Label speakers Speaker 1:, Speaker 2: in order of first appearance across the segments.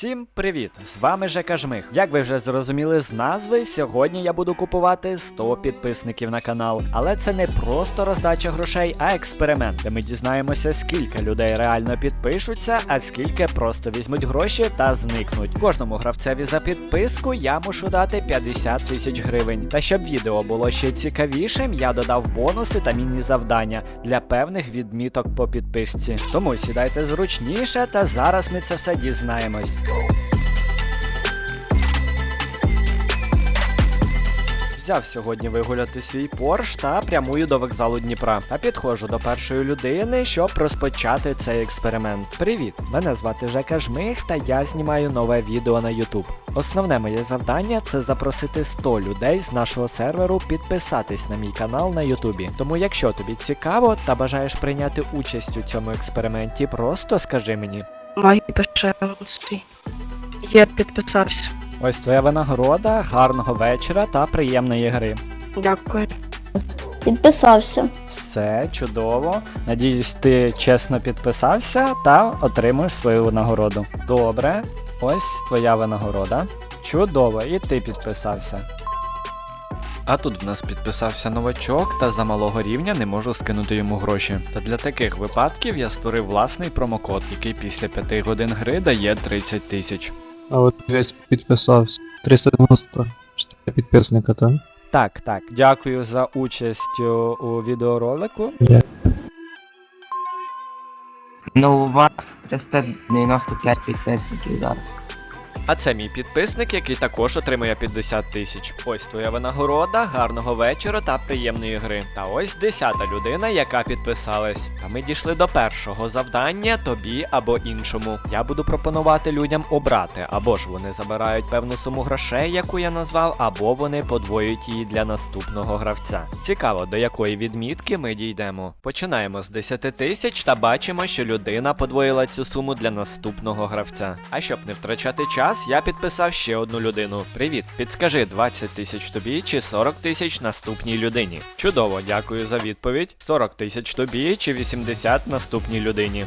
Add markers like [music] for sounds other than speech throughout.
Speaker 1: Всім привіт! З вами Жека Жмих. Як ви вже зрозуміли з назви, сьогодні я буду купувати 100 підписників на канал. Але це не просто роздача грошей, а експеримент, де ми дізнаємося, скільки людей реально підпишуться, а скільки просто візьмуть гроші та зникнуть. Кожному гравцеві за підписку я мушу дати 50 тисяч гривень. Та щоб відео було ще цікавішим, я додав бонуси та міні-завдання для певних відміток по підписці. Тому сідайте зручніше, та зараз ми це все дізнаємось. Взяв сьогодні вигуляти свій порш та прямую до вокзалу Дніпра. Та підходжу до першої людини, щоб розпочати цей експеримент. Привіт! Мене звати Жека Жмих, та я знімаю нове відео на YouTube. Основне моє завдання це запросити 100 людей з нашого серверу підписатись на мій канал на Ютубі. Тому, якщо тобі цікаво та бажаєш прийняти участь у цьому експерименті, просто скажи мені.
Speaker 2: Маю пишевості. Я підписався.
Speaker 1: Ось твоя винагорода, гарного вечора та приємної гри.
Speaker 2: Дякую.
Speaker 3: Підписався.
Speaker 1: Все чудово. Надіюсь, ти чесно підписався та отримуєш свою винагороду. Добре, ось твоя винагорода. Чудово, і ти підписався. А тут в нас підписався новачок, та за малого рівня не можу скинути йому гроші. Та для таких випадків я створив власний промокод, який після 5 годин гри дає 30 тисяч.
Speaker 4: А от весь підписався. 394 підписника, так?
Speaker 1: Так, так, дякую за участь у, у відеоролику.
Speaker 5: Ну, у вас 395 підписників зараз.
Speaker 1: А це мій підписник, який також отримує 50 тисяч. Ось твоя винагорода, гарного вечора та приємної гри. Та ось десята людина, яка підписалась. Та ми дійшли до першого завдання тобі або іншому. Я буду пропонувати людям обрати, або ж вони забирають певну суму грошей, яку я назвав, або вони подвоюють її для наступного гравця. Цікаво, до якої відмітки ми дійдемо. Починаємо з 10 тисяч та бачимо, що людина подвоїла цю суму для наступного гравця. А щоб не втрачати час, я підписав ще одну людину. Привіт, підскажи 20 тисяч тобі чи 40 тисяч наступній людині. Чудово, дякую за відповідь. 40 тисяч тобі чи 80 наступній людині.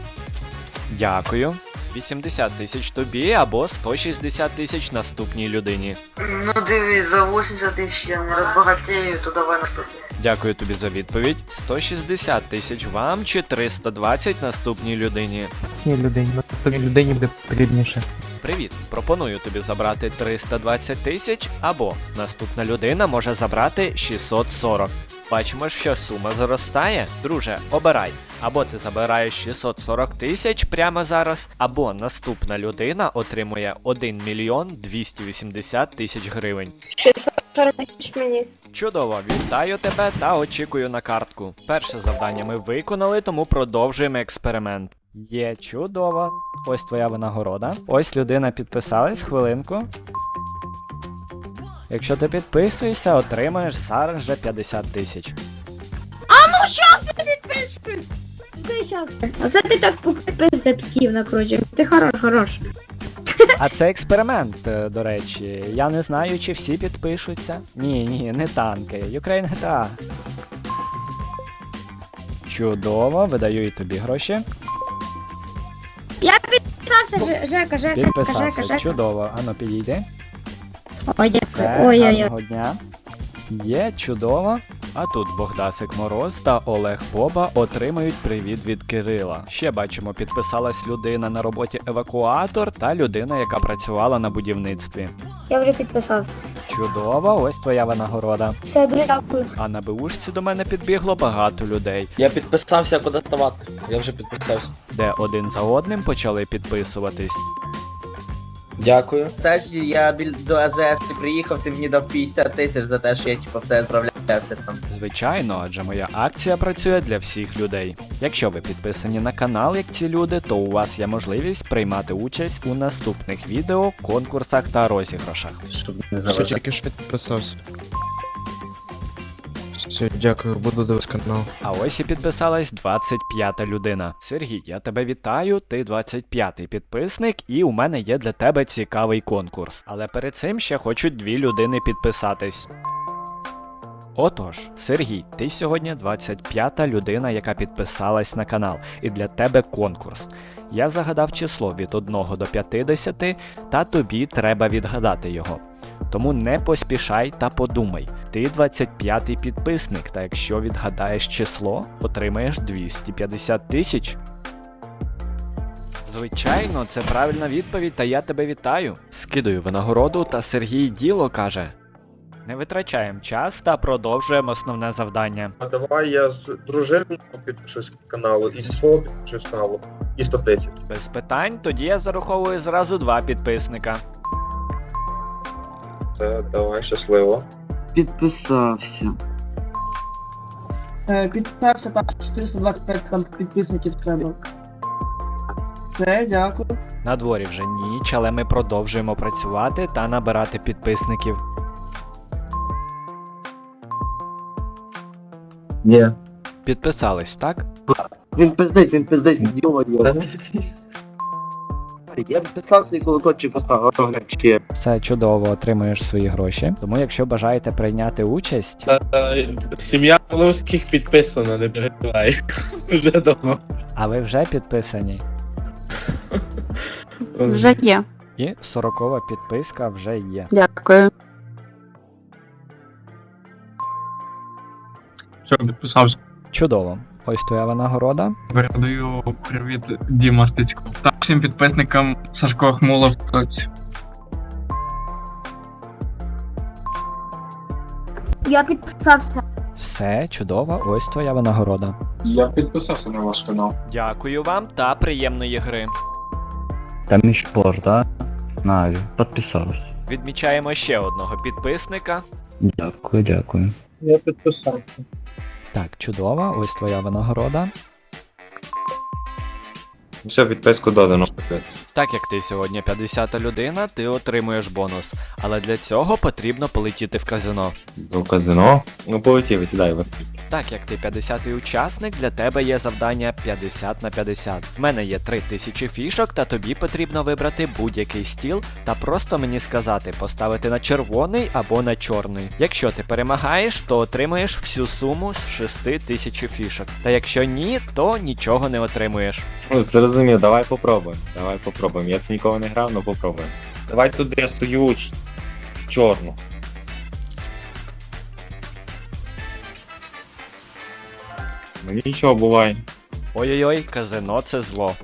Speaker 1: Дякую. 80 тисяч тобі або 160 тисяч наступній людині.
Speaker 6: Ну дивись, за 80 тисяч я не розбагатею, то давай наступне.
Speaker 1: Дякую тобі за відповідь. 160 тисяч вам чи 320 наступній людині.
Speaker 7: Ні, людині, наступній людині буде потрібніше.
Speaker 1: Привіт! Пропоную тобі забрати 320 тисяч, або наступна людина може забрати 640. Бачимо, що сума зростає. Друже, обирай. Або ти забираєш 640 тисяч прямо зараз, або наступна людина отримує 1 мільйон 280 тисяч гривень.
Speaker 3: 640 тисяч мені.
Speaker 1: Чудово, вітаю тебе та очікую на картку. Перше завдання ми виконали, тому продовжуємо експеримент. Є чудово. Ось твоя винагорода. Ось людина підписалась, хвилинку. Якщо ти підписуєшся, отримаєш зараз же 50 тисяч.
Speaker 3: А Ну щас я підпишусь! Жди щас. Оце ти так підписуєш такий накручуєш. Ти хорош, хорош.
Speaker 1: А це експеримент, е, до речі. Я не знаю, чи всі підпишуться. Ні, ні, не танки. Ukraine GTA. Чудово, видаю і тобі гроші.
Speaker 3: Я підписався, Жека, Жека, Жека,
Speaker 1: Підписався.
Speaker 3: Жека.
Speaker 1: Чудово. Ану, підійди.
Speaker 3: Ой,
Speaker 1: Все.
Speaker 3: Ой-ой-ой.
Speaker 1: гарного дня. Є, чудово. А тут Богдасик Мороз та Олег Боба отримають привіт від Кирила. Ще бачимо, підписалась людина на роботі евакуатор та людина, яка працювала на будівництві.
Speaker 3: Я вже підписався.
Speaker 1: Чудово, ось твоя винагорода.
Speaker 3: Все, дуже дякую.
Speaker 1: А на БУшці до мене підбігло багато людей,
Speaker 8: Я підписався, куди ставати. Я вже підписався.
Speaker 1: де один за одним почали підписуватись.
Speaker 8: Дякую.
Speaker 9: Теж я біль до АЗС приїхав, ти мені дав 50 тисяч за те, що я типу в тебе справлявся там.
Speaker 1: Звичайно, адже моя акція працює для всіх людей. Якщо ви підписані на канал, як ці люди, то у вас є можливість приймати участь у наступних відео, конкурсах та розіграшах.
Speaker 9: Щоб не
Speaker 4: Все,
Speaker 9: заважати.
Speaker 4: тільки що підписався. Все, дякую, буду дивитися канал.
Speaker 1: А ось і підписалась 25-та людина. Сергій, я тебе вітаю. Ти 25-й підписник, і у мене є для тебе цікавий конкурс. Але перед цим ще хочуть дві людини підписатись. Отож, Сергій, ти сьогодні 25-та людина, яка підписалась на канал, і для тебе конкурс. Я загадав число від 1 до 50, та тобі треба відгадати його. Тому не поспішай та подумай. Ти 25-й підписник, та якщо відгадаєш число, отримаєш 250 тисяч. Звичайно, це правильна відповідь, та я тебе вітаю. Скидаю винагороду, та Сергій діло каже. Не витрачаємо час та продовжуємо основне завдання.
Speaker 10: А давай я з дружиною підпишусь каналу і зі свого підпишусь каналу. І 100 тисяч.
Speaker 1: Без питань, тоді я зараховую зразу два підписника.
Speaker 10: Це давай щасливо.
Speaker 5: Підписався.
Speaker 11: Е, Підписався так, 425 там підписників треба. Все, дякую.
Speaker 1: На дворі вже ніч, але ми продовжуємо працювати та набирати підписників.
Speaker 5: Ні.
Speaker 1: Підписались, так?
Speaker 5: Він пиздить, він пиздить, йо-моє. Я підписався і колокольчик поставив, огляд чи є.
Speaker 1: Все чудово, отримуєш свої гроші. Тому, якщо бажаєте прийняти участь,
Speaker 8: Сім'я Луських підписана, не переживай. [laughs] Вже давно.
Speaker 1: а ви вже підписані, [laughs]
Speaker 2: Вже є.
Speaker 1: і 40 підписка вже є.
Speaker 2: Дякую.
Speaker 4: Все, підписався.
Speaker 1: Чудово. Ось твоя винагорода.
Speaker 4: Передаю привіт Діма Стецько. Та всім підписникам Сашко Хмулов.
Speaker 3: Я підписався.
Speaker 1: Все чудово, ось твоя винагорода.
Speaker 4: Я підписався на ваш канал.
Speaker 1: Дякую вам та приємної гри.
Speaker 7: Там шпор, да? Наві, підписався.
Speaker 1: Відмічаємо ще одного підписника.
Speaker 7: Дякую, дякую.
Speaker 8: Я підписався.
Speaker 1: Так, чудово, ось твоя винагорода.
Speaker 10: Все, підписку додано.
Speaker 1: Так як ти сьогодні 50-та людина, ти отримуєш бонус. Але для цього потрібно полетіти в казино.
Speaker 10: До казино. Ну полетіли, сідай в
Speaker 1: Так як ти 50-й учасник, для тебе є завдання 50 на 50. В мене є 3000 фішок, та тобі потрібно вибрати будь-який стіл та просто мені сказати, поставити на червоний або на чорний. Якщо ти перемагаєш, то отримуєш всю суму з 6000 фішок. Та якщо ні, то нічого не отримуєш.
Speaker 10: Ну, зрозумів, давай попробуємо. Давай попробуємо. Я це ніколи не грав, але попробуємо. Давай туди я стою ч- чорну. Мені нічого буває.
Speaker 1: Ой-ой-ой, казино це зло.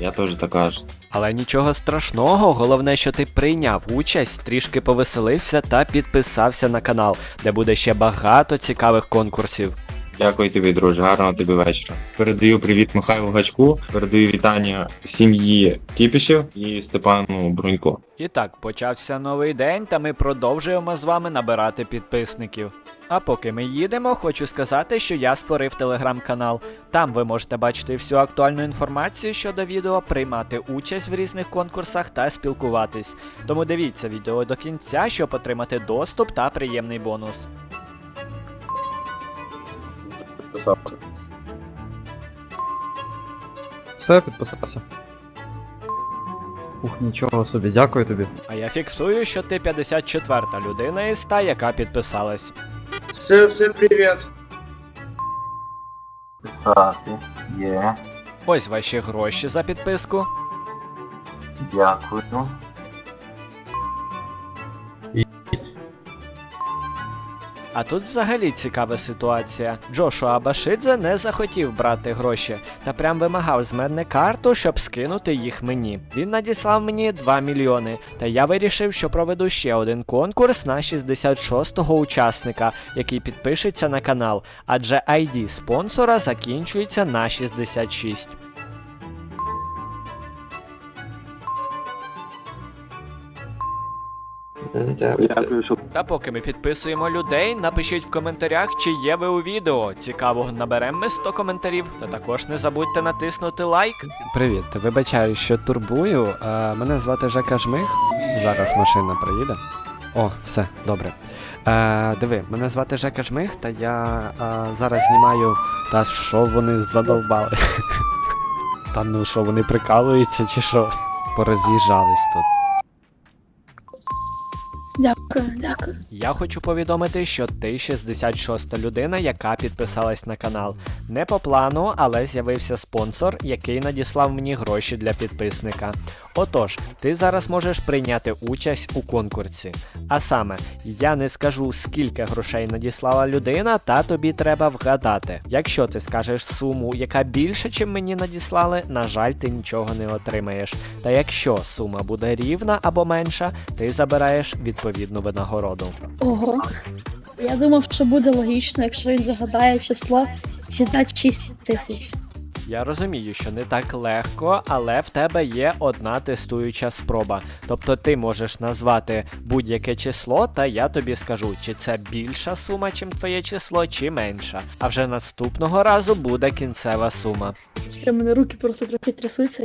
Speaker 10: Я теж так кажу.
Speaker 1: Але нічого страшного, головне, що ти прийняв участь, трішки повеселився та підписався на канал, де буде ще багато цікавих конкурсів.
Speaker 10: Дякую тобі, друже, гарного тобі вечора. Передаю привіт Михайлу Гачку, передаю вітання сім'ї Кіпішів і Степану Брунько.
Speaker 1: І так, почався новий день, та ми продовжуємо з вами набирати підписників. А поки ми їдемо, хочу сказати, що я створив телеграм-канал. Там ви можете бачити всю актуальну інформацію щодо відео, приймати участь в різних конкурсах та спілкуватись. Тому дивіться відео до кінця, щоб отримати доступ та приємний бонус.
Speaker 10: Підписався.
Speaker 4: Все, підписався.
Speaker 7: Ух, нічого собі, дякую тобі.
Speaker 1: А я фіксую, що ти 54-та людина із 100, яка підписалась.
Speaker 10: Все, всем привіт.
Speaker 5: Є,
Speaker 1: Ось ваші гроші за підписку.
Speaker 5: дякую.
Speaker 1: А тут взагалі цікава ситуація. Джошуа Башидзе не захотів брати гроші та прям вимагав з мене карту, щоб скинути їх мені. Він надіслав мені 2 мільйони, та я вирішив, що проведу ще один конкурс на 66-го учасника, який підпишеться на канал, адже ID спонсора закінчується на 66.
Speaker 5: Дякую, що
Speaker 1: Та поки ми підписуємо людей, напишіть в коментарях, чи є ви у відео. Цікаво, наберемо ми 100 коментарів. Та також не забудьте натиснути лайк. Привіт, вибачаю, що турбую. Е, мене звати Жека Жмих. Зараз машина приїде. О, все, добре. Е, диви, мене звати Жека Жмих, та я е, зараз знімаю. Та що вони задовбали? [laughs] Та ну що, вони прикалуються чи що? Пороз'їжджались тут.
Speaker 2: Дякую.
Speaker 1: Я хочу повідомити, що ти 66 людина, яка підписалась на канал. Не по плану, але з'явився спонсор, який надіслав мені гроші для підписника. Отож, ти зараз можеш прийняти участь у конкурсі. А саме, я не скажу, скільки грошей надіслала людина, та тобі треба вгадати. Якщо ти скажеш суму, яка більше, чим мені надіслали, на жаль, ти нічого не отримаєш. Та якщо сума буде рівна або менша, ти забираєш відповідну винагороду.
Speaker 2: Ого. Я думав, що буде логічно, якщо він загадає число 66 тисяч.
Speaker 1: Я розумію, що не так легко, але в тебе є одна тестуюча спроба. Тобто ти можеш назвати будь-яке число, та я тобі скажу, чи це більша сума, чим твоє число, чи менша. А вже наступного разу буде кінцева сума.
Speaker 2: У мене руки просто трохи трясуться.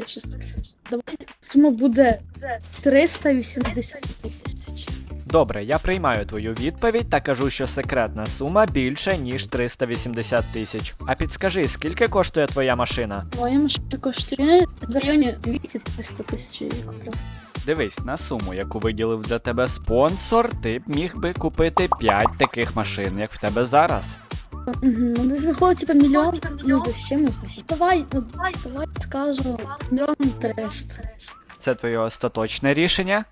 Speaker 2: Давайте сума буде 380 тисяч.
Speaker 1: Добре, я приймаю твою відповідь та кажу, що секретна сума більше, ніж 380 тисяч. А підскажи, скільки коштує твоя машина?
Speaker 2: Моя машина коштує в районі 200-300 тисяч.
Speaker 1: Дивись, на суму, яку виділив для тебе спонсор, ти б міг би купити 5 таких машин, як в тебе зараз.
Speaker 2: Ну, десь виходить, типа мільйон, ну, десь чимось. Давай, ну, давай, давай, скажу, мільйон триста.
Speaker 1: Це твоє остаточне рішення?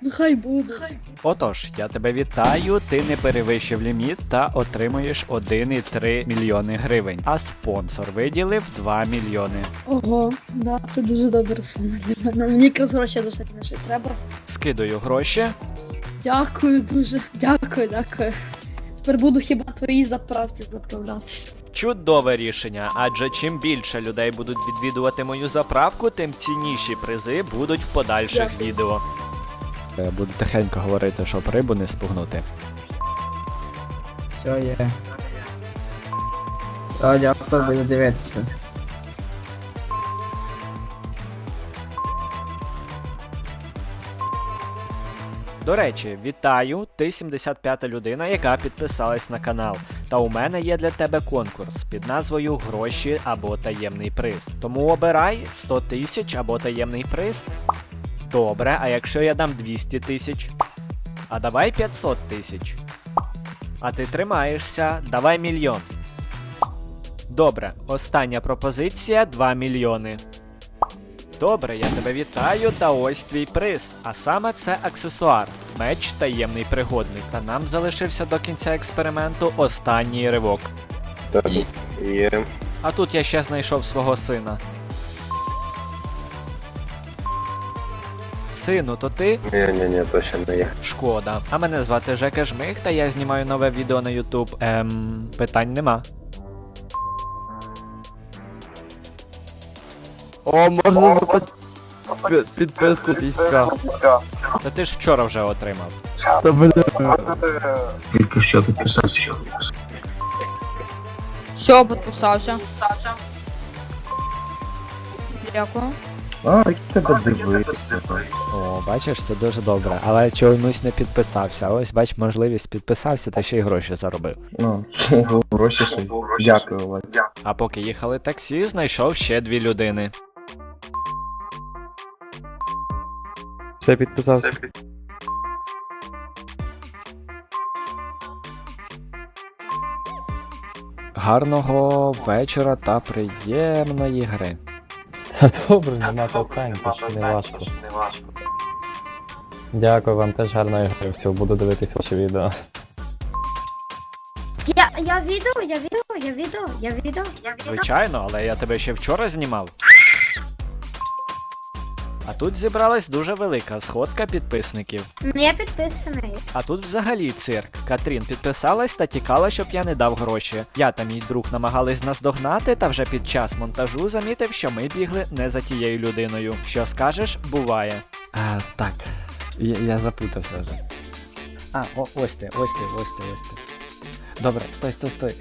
Speaker 2: Нехай буде.
Speaker 1: Отож, я тебе вітаю, ти не перевищив ліміт та отримуєш 1,3 мільйони гривень. А спонсор виділив 2 мільйони.
Speaker 2: Ого, да, це дуже добра сума для мене. Мені якраз гроші дуже не треба.
Speaker 1: Скидаю гроші.
Speaker 2: Дякую дуже. Дякую, дякую. Тепер буду хіба твоїй заправці заправлятися.
Speaker 1: Чудове рішення, адже чим більше людей будуть відвідувати мою заправку, тим цінніші призи будуть в подальших
Speaker 2: Дякую.
Speaker 1: відео. Я буду тихенько говорити, щоб рибу не спугнути.
Speaker 9: Все є. Все, дякую, буду дивитися.
Speaker 1: До речі, вітаю! Ти 75-та людина, яка підписалась на канал. Та у мене є для тебе конкурс під назвою Гроші або таємний приз. Тому обирай 100 тисяч або таємний приз. Добре, а якщо я дам 200 тисяч? А давай 500 тисяч. А ти тримаєшся, давай мільйон. Добре, остання пропозиція 2 мільйони. Добре, я тебе вітаю, та ось твій приз. А саме це аксесуар, меч таємний пригодник. Та нам залишився до кінця експерименту останній ривок.
Speaker 5: Є.
Speaker 1: А тут я ще знайшов свого сина. Сину, то ти?
Speaker 5: Ні, ні, ні, точно не є.
Speaker 1: Шкода. А мене звати Жека Жмих, та я знімаю нове відео на YouTube. Ем, питань нема.
Speaker 8: О, можна зробити підписку піська.
Speaker 1: Та ти ж вчора вже отримав.
Speaker 8: Та бля.
Speaker 4: Тільки що підписався.
Speaker 3: Все, підписався. Дякую.
Speaker 5: А, як тебе дивишся.
Speaker 1: О, бачиш, це дуже добре. Але чомусь не підписався. Ось бач, можливість підписався та ще й гроші заробив.
Speaker 5: Ну, [laughs] гроші що. Дякую, Вадь.
Speaker 1: А поки їхали таксі, знайшов ще дві людини.
Speaker 8: Все підписався.
Speaker 1: Гарного вечора та приємної гри.
Speaker 8: Та добре, нема питань, то ж не важко. Дякую вам теж гарної гри. Все, буду дивитись ваші відео.
Speaker 3: Я, я відео, я відео, я відео, я відео, я відео.
Speaker 1: Звичайно, але я тебе ще вчора знімав. А тут зібралась дуже велика сходка підписників.
Speaker 3: Я підписаний.
Speaker 1: А тут взагалі цирк. Катрін підписалась та тікала, щоб я не дав гроші. Я та мій друг намагались нас догнати, та вже під час монтажу замітив, що ми бігли не за тією людиною. Що скажеш, буває. А, так. Я, я запутався вже. А, о, ось ти, ось ти, ось ти, ось ти. Добре, стой, стой, стой.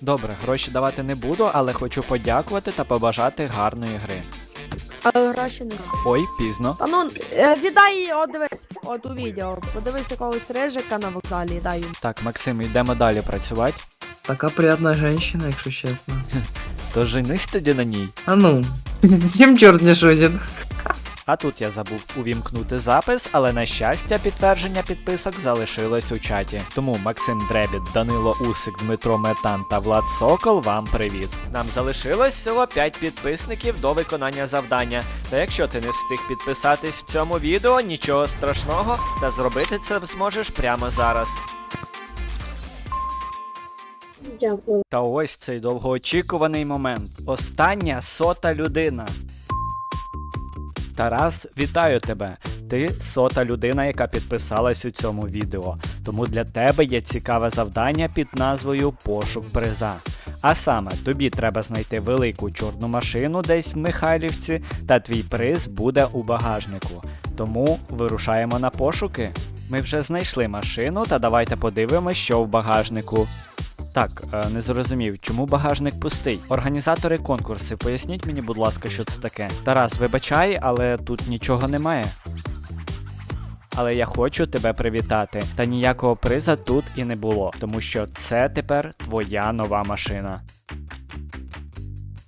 Speaker 1: Добре, гроші давати не буду, але хочу подякувати та побажати гарної гри.
Speaker 2: Але гроші не.
Speaker 1: Ой, пізно.
Speaker 2: Та ну, е, віддай, от дивись, от у відео. Подивись якогось рижика на вокзалі, дай йому.
Speaker 1: Так, Максим, йдемо далі працювати.
Speaker 11: Така приятна женщина, якщо чесно. [laughs]
Speaker 1: То женись тоді на ній.
Speaker 11: А ну, [laughs] чим чорт не шутить?
Speaker 1: А тут я забув увімкнути запис, але на щастя, підтвердження підписок залишилось у чаті. Тому Максим Дребіт, Данило Усик, Дмитро Метан та Влад Сокол, вам привіт. Нам залишилось всього 5 підписників до виконання завдання. Та якщо ти не встиг підписатись в цьому відео, нічого страшного, та зробити це зможеш прямо зараз.
Speaker 2: Дякую.
Speaker 1: Та ось цей довгоочікуваний момент. Остання сота людина. Тарас, вітаю тебе. Ти сота людина, яка підписалась у цьому відео. Тому для тебе є цікаве завдання під назвою Пошук приза. А саме, тобі треба знайти велику чорну машину десь в Михайлівці, та твій приз буде у багажнику. Тому вирушаємо на пошуки. Ми вже знайшли машину, та давайте подивимось, що в багажнику. Так, е, не зрозумів, чому багажник пустий. Організатори конкурсу, поясніть мені, будь ласка, що це таке. Тарас, вибачай, але тут нічого немає. Але я хочу тебе привітати. Та ніякого приза тут і не було, тому що це тепер твоя нова машина.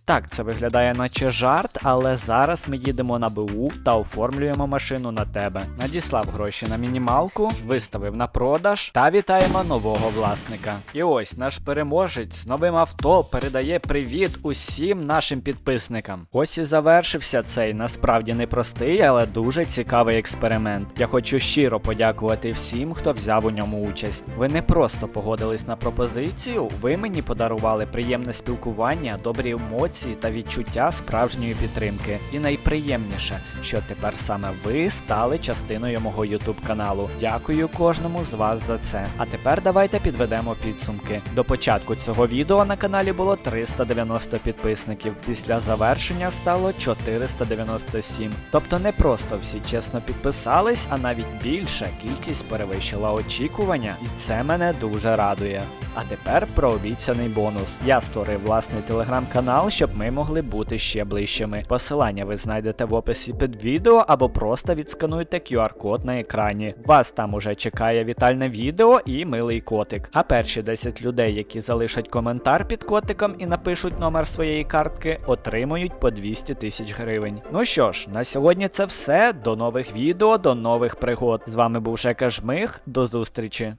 Speaker 1: Так, це виглядає наче жарт, але зараз ми їдемо на БУ та оформлюємо машину на тебе. Надіслав гроші на мінімалку, виставив на продаж та вітаємо нового власника. І ось наш переможець з новим авто передає привіт усім нашим підписникам. Ось і завершився цей насправді непростий, але дуже цікавий експеримент. Я хочу щиро подякувати всім, хто взяв у ньому участь. Ви не просто погодились на пропозицію, ви мені подарували приємне спілкування, добрі емоції та відчуття справжньої підтримки. І найприємніше, що тепер саме ви стали частиною мого YouTube каналу. Дякую кожному з вас за це. А тепер давайте підведемо підсумки. До початку цього відео на каналі було 390 підписників. Після завершення стало 497. Тобто не просто всі чесно підписались, а навіть більше кількість перевищила очікування, і це мене дуже радує. А тепер про обіцяний бонус. Я створив власний телеграм-канал, щоб ми могли бути ще ближчими. Посилання ви знайдете в описі під відео або просто відскануйте QR-код на екрані. Вас там уже чекає вітальне відео і милий котик. А перші 10 людей, які залишать коментар під котиком і напишуть номер своєї картки, отримують по 200 тисяч гривень. Ну що ж, на сьогодні це все. До нових відео, до нових пригод. З вами був Жека Жмих. До зустрічі.